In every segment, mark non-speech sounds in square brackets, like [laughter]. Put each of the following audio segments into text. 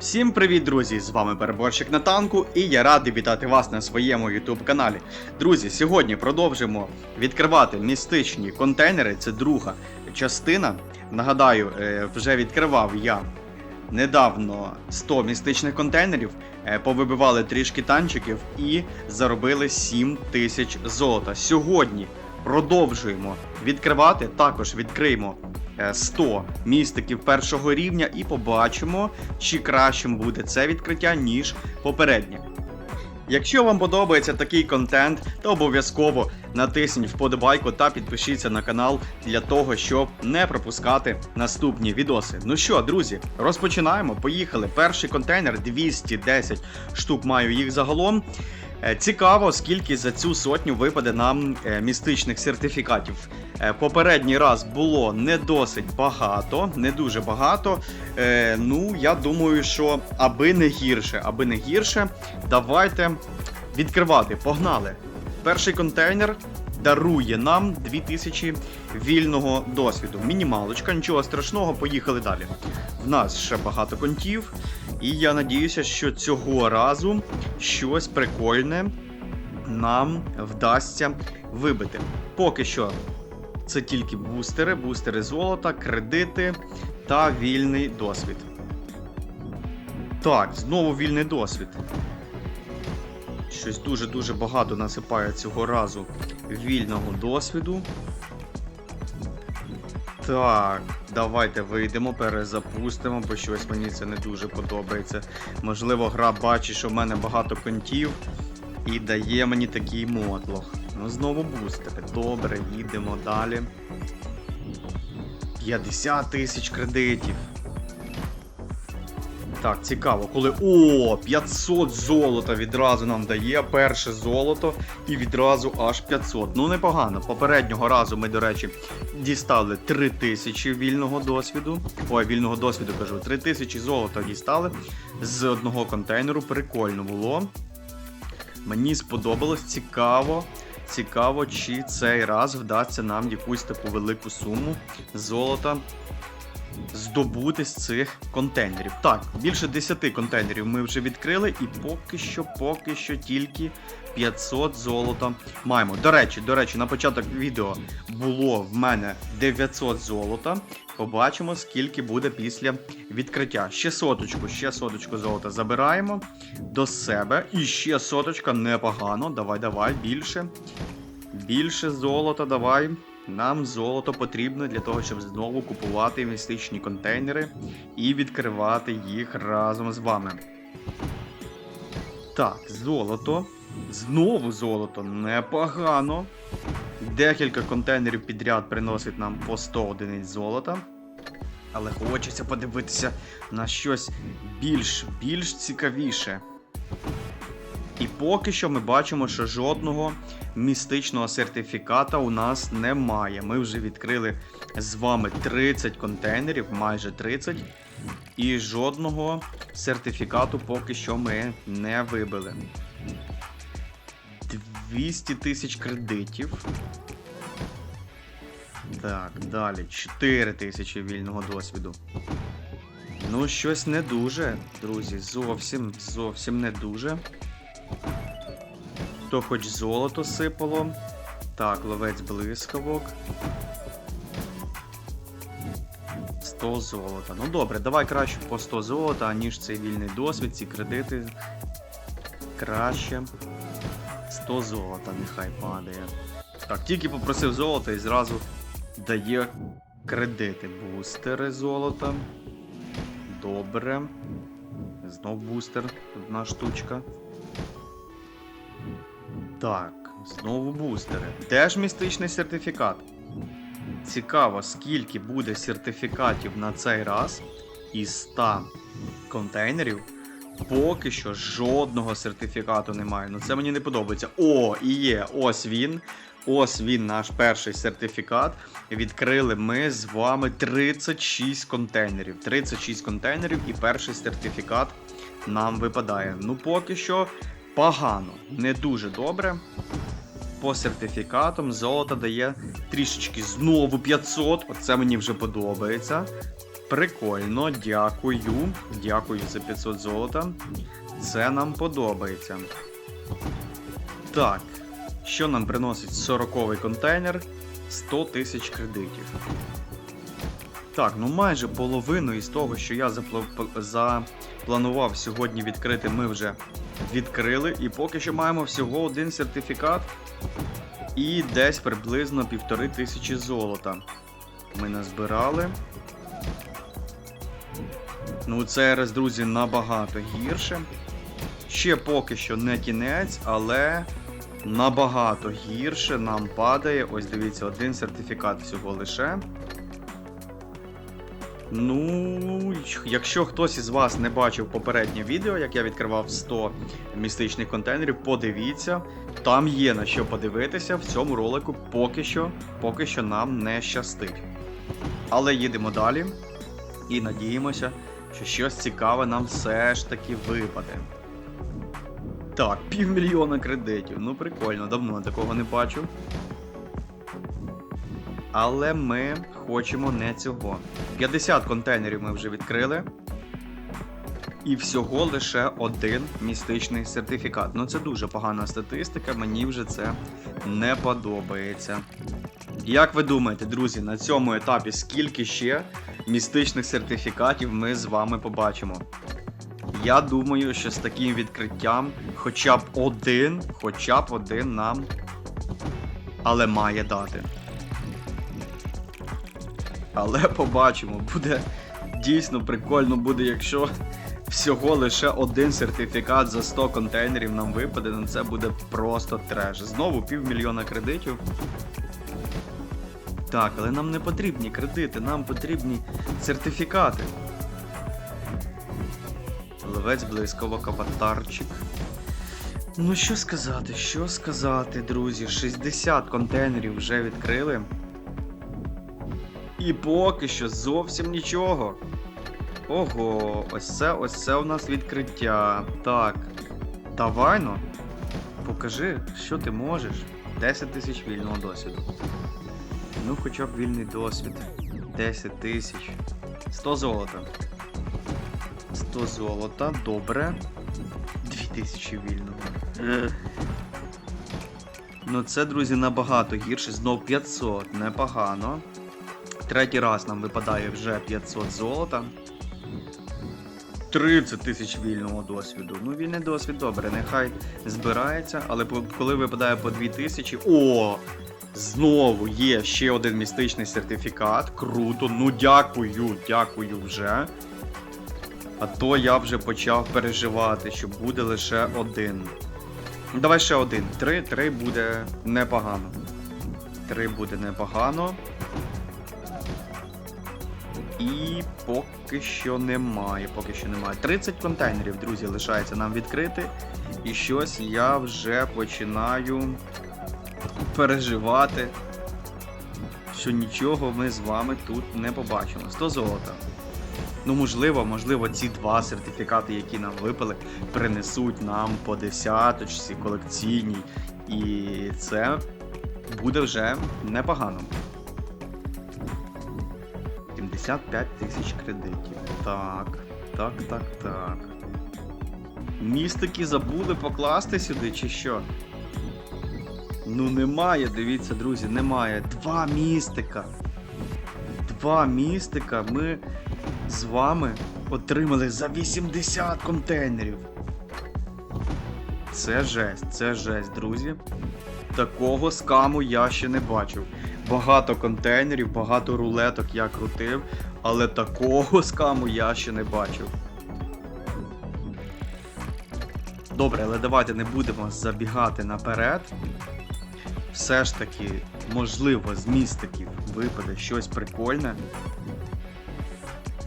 Всім привіт, друзі! З вами переборщик на танку, і я радий вітати вас на своєму YouTube каналі. Друзі, сьогодні продовжимо відкривати містичні контейнери. Це друга частина. Нагадаю, е, вже відкривав я недавно 100 містичних контейнерів, е, повибивали трішки танчиків і заробили 7 тисяч золота. Сьогодні продовжуємо відкривати. Також відкриємо 100 містиків першого рівня і побачимо, чи кращим буде це відкриття, ніж попереднє. Якщо вам подобається такий контент, то обов'язково натисніть вподобайку та підпишіться на канал для того, щоб не пропускати наступні відоси. Ну що, друзі, розпочинаємо. Поїхали. Перший контейнер 210 штук маю їх загалом. Е, Цікаво, скільки за цю сотню випаде нам е, містичних сертифікатів. Е, Попередній раз було не досить багато, не дуже багато. Ну, я думаю, що аби не гірше, аби не гірше, давайте відкривати. Погнали! Перший контейнер дарує нам 2000 вільного досвіду. Мінімалочка, нічого страшного, поїхали далі. В нас ще багато контів, і я надіюся, що цього разу щось прикольне нам вдасться вибити. Поки що це тільки бустери, бустери золота, кредити та вільний досвід. Так, знову вільний досвід. Щось дуже-дуже багато насипає цього разу вільного досвіду. Так, давайте вийдемо, перезапустимо, бо щось мені це не дуже подобається. Можливо, гра бачить, що в мене багато контів і дає мені такий мотлох. Ну, знову бустери. Добре, їдемо далі. 50 тисяч кредитів. Так, цікаво, коли. О, 500 золота відразу нам дає. Перше золото і відразу аж 500. Ну, непогано. Попереднього разу ми, до речі, дістали 3000 вільного досвіду. Ой, вільного досвіду кажу, 3000 золота дістали з одного контейнеру. Прикольно було. Мені сподобалось цікаво. Цікаво, чи цей раз вдасться нам якусь таку велику суму золота здобути з цих контейнерів. Так, більше 10 контейнерів ми вже відкрили, і поки що, поки що тільки 500 золота маємо. До речі, до речі, на початок відео було в мене 900 золота. Побачимо, скільки буде після відкриття. Ще соточку, ще соточку золота забираємо до себе. І ще соточка непогано. Давай, давай, більше. Більше золота, давай. Нам золото потрібно для того, щоб знову купувати містичні контейнери і відкривати їх разом з вами. Так, золото. Знову золото. Непогано. Декілька контейнерів підряд приносить нам по 100 одиниць золота. Але хочеться подивитися на щось більш більш цікавіше. Поки що ми бачимо, що жодного містичного сертифіката у нас немає. Ми вже відкрили з вами 30 контейнерів, майже 30. І жодного сертифікату поки що ми не вибили. 200 тисяч кредитів. Так, далі. 4 тисячі вільного досвіду. Ну, щось не дуже, друзі. Зовсім, зовсім не дуже. То хоч золото сипало. Так, ловець блискавок. 100 золота. Ну добре, давай краще по 100 золота, аніж цей вільний досвід, ці кредити. Краще. 100 золота, нехай падає. Так, тільки попросив золота і зразу дає кредити. Бустери золота. Добре. Знов бустер, одна штучка. Так, знову бустери. Теж містичний сертифікат. Цікаво, скільки буде сертифікатів на цей раз із 100 контейнерів. Поки що жодного сертифікату немає. Ну це мені не подобається. О, і є, ось він. Ось він, наш перший сертифікат. Відкрили ми з вами 36 контейнерів. 36 контейнерів і перший сертифікат нам випадає. Ну, поки що погано, не дуже добре. По сертифікатам золото дає трішечки знову 500. Оце мені вже подобається. Прикольно, дякую. Дякую за 500 золота. Це нам подобається. Так, що нам приносить 40-й контейнер? 100 тисяч кредитів. Так, ну майже половину із того, що я запланував сьогодні відкрити, ми вже відкрили. І поки що маємо всього один сертифікат і десь приблизно півтори тисячі золота. Ми назбирали. Ну, це раз, друзі, набагато гірше. Ще поки що не кінець, але набагато гірше нам падає. Ось дивіться, один сертифікат всього лише. Ну, якщо хтось із вас не бачив попереднє відео, як я відкривав 100 містичних контейнерів, подивіться. Там є на що подивитися в цьому ролику поки що, поки що нам не щастить. Але їдемо далі і надіємося, що щось цікаве нам все ж таки випаде. Так, півмільйона кредитів. Ну прикольно, давно такого не бачив. Але ми хочемо не цього. 50 контейнерів ми вже відкрили. І всього лише один містичний сертифікат. Ну це дуже погана статистика, мені вже це не подобається. Як ви думаєте, друзі, на цьому етапі скільки ще містичних сертифікатів ми з вами побачимо? Я думаю, що з таким відкриттям хоча б один, хоча б один нам, але має дати. Але побачимо, буде дійсно прикольно буде, якщо всього лише один сертифікат за 100 контейнерів нам випаде, ну це буде просто треш. Знову півмільйона кредитів. Так, але нам не потрібні кредити, нам потрібні сертифікати. Ловець близького аватарчик. Ну що сказати, що сказати, друзі? 60 контейнерів вже відкрили. І поки що зовсім нічого. Ого, ось це ось це у нас відкриття. Так. Давай ну. Покажи, що ти можеш. 10 тисяч вільного досвіду. Ну, хоча б вільний досвід. 10 тисяч. 100 золота. 100 золота, добре. 2000 вільного. Ну це, друзі, набагато гірше. Знов 500, непогано. Третій раз нам випадає вже 500 золота. 30 тисяч вільного досвіду. Ну, вільний досвід добре, нехай збирається, але коли випадає по 2000. О! Знову є ще один містичний сертифікат. Круто. Ну дякую, дякую вже. А то я вже почав переживати, що буде лише один. Давай ще один. Три, три буде непогано. Три буде непогано. І поки що немає. Поки що немає. 30 контейнерів, друзі, лишається нам відкрити. І щось я вже починаю переживати, що нічого ми з вами тут не побачимо. 100 золота. Ну, можливо, можливо, ці два сертифікати, які нам випали, принесуть нам по десяточці колекційній. І це буде вже непогано. 75 тисяч кредитів. Так, так, так, так. Містики забули покласти сюди, чи що? Ну немає, дивіться, друзі, немає. Два містика. Два містика ми з вами отримали за 80 контейнерів. Це жесть, це жесть, друзі. Такого скаму я ще не бачив. Багато контейнерів, багато рулеток я крутив, але такого [laughs] скаму я ще не бачив. Добре, але давайте не будемо забігати наперед. Все ж таки, можливо, з містиків випаде щось прикольне.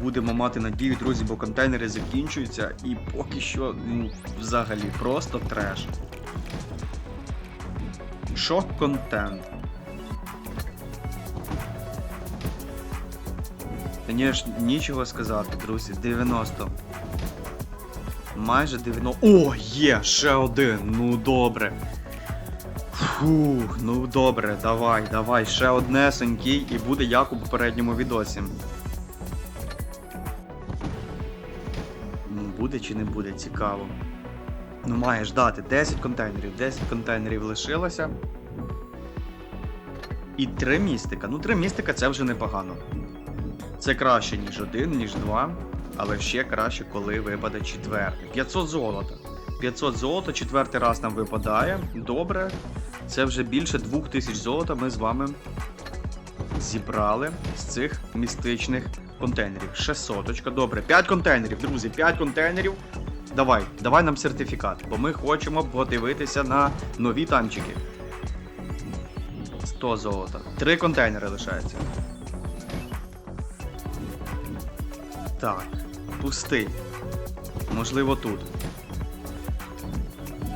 Будемо мати надію, друзі, бо контейнери закінчуються і поки що, ну, взагалі, просто треш. Шок контент. Звісно, нічого сказати, друзі. 90. Майже 90. О, є! Ще один! Ну добре. Фух, ну добре, давай, давай, ще одне однесенький і буде як у попередньому відосі. буде чи не буде, цікаво. Ну, має ждати 10 контейнерів, 10 контейнерів лишилося. І 3 містика. Ну, 3 містика це вже непогано. Це краще, ніж один, ніж два, але ще краще, коли випаде четвертий. 500 золота. 500 золота, четвертий раз нам випадає. Добре. Це вже більше 2000 золота ми з вами зібрали з цих містичних контейнерів. 600. Добре, 5 контейнерів, друзі, 5 контейнерів. Давай, давай нам сертифікат, бо ми хочемо подивитися на нові танчики. 100 золота. Три контейнери лишається. Так, пустий. Можливо, тут.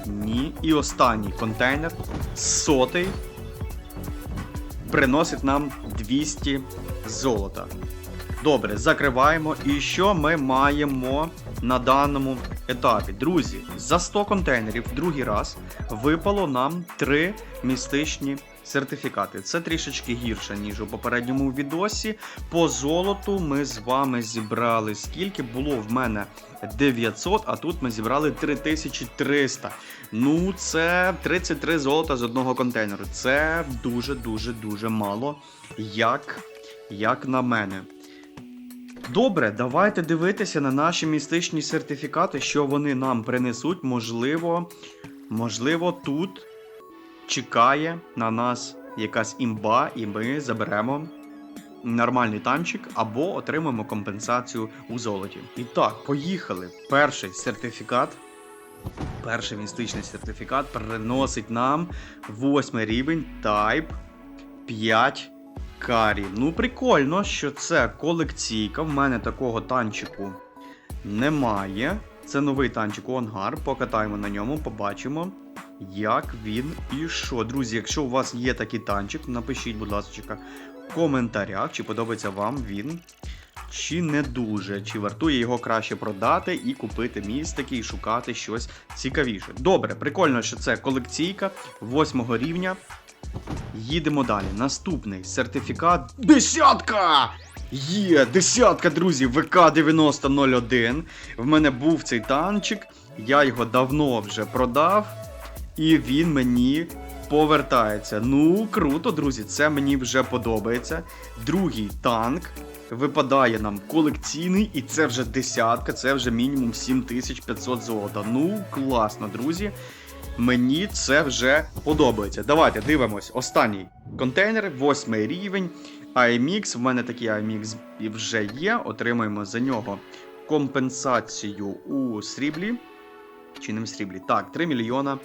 Ні. І останній контейнер. Сотий. Приносить нам 200 золота. Добре, закриваємо. І що ми маємо на даному етапі? Друзі, за 100 контейнерів другий раз випало нам 3 містичні сертифікати. Це трішечки гірше, ніж у попередньому відосі. По золоту ми з вами зібрали скільки було в мене 900, а тут ми зібрали 3300. Ну, це 33 золота з одного контейнеру. Це дуже-дуже дуже мало, як, як на мене. Добре, давайте дивитися на наші містичні сертифікати, що вони нам принесуть. Можливо, можливо, тут чекає на нас якась імба, і ми заберемо нормальний танчик або отримаємо компенсацію у золоті. І так, поїхали. Перший сертифікат. Перший містичний сертифікат приносить нам восьмий рівень Type 5 Карі. Ну, прикольно, що це колекційка. В мене такого танчику немає. Це новий танчик Онгар. Покатаємо на ньому, побачимо, як він що. Друзі, якщо у вас є такий танчик, напишіть, будь ласка, в коментарях, чи подобається вам він. Чи не дуже, чи вартує його краще продати і купити містики і шукати щось цікавіше. Добре, прикольно, що це колекційка восьмого рівня. Їдемо далі. Наступний сертифікат. Десятка! Є, десятка, друзі, ВК-9001. В мене був цей танчик, я його давно вже продав, і він мені повертається. Ну, круто, друзі, це мені вже подобається. Другий танк. Випадає нам колекційний, і це вже десятка, це вже мінімум 7500 золота. Ну, класно, друзі. Мені це вже подобається. Давайте дивимось. Останній контейнер, восьмий рівень. IMX. В мене такий IMX вже є. Отримаємо за нього компенсацію у сріблі. Чи не в сріблі? Так, 3 мільйона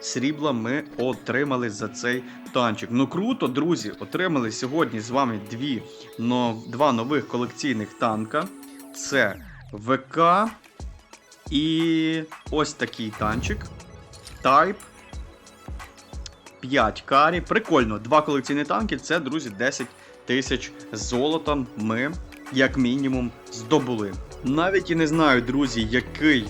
срібла ми отримали за цей танчик. Ну круто, друзі! Отримали сьогодні з вами дві, но, два нових колекційних танка. Це ВК і ось такий танчик. Type 5 карі. Прикольно, два колекційні танки. Це, друзі, 10 тисяч золота ми, як мінімум, здобули. Навіть і не знаю, друзі, який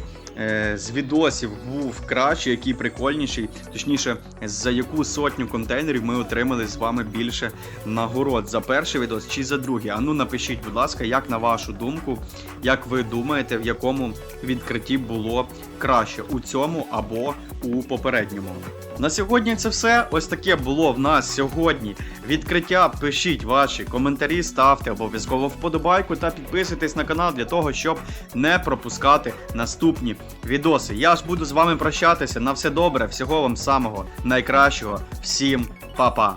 з відосів був кращий, який прикольніший. Точніше, за яку сотню контейнерів ми отримали з вами більше нагород за перший відос чи за другий. А ну напишіть, будь ласка, як на вашу думку, як ви думаєте, в якому відкритті було краще у цьому або у попередньому. На сьогодні це все. Ось таке було в нас сьогодні. Відкриття. Пишіть ваші коментарі, ставте обов'язково вподобайку та підписуйтесь на канал для того, щоб не пропускати наступні відоси. Я ж буду з вами прощатися. На все добре, всього вам самого найкращого. Всім па-па!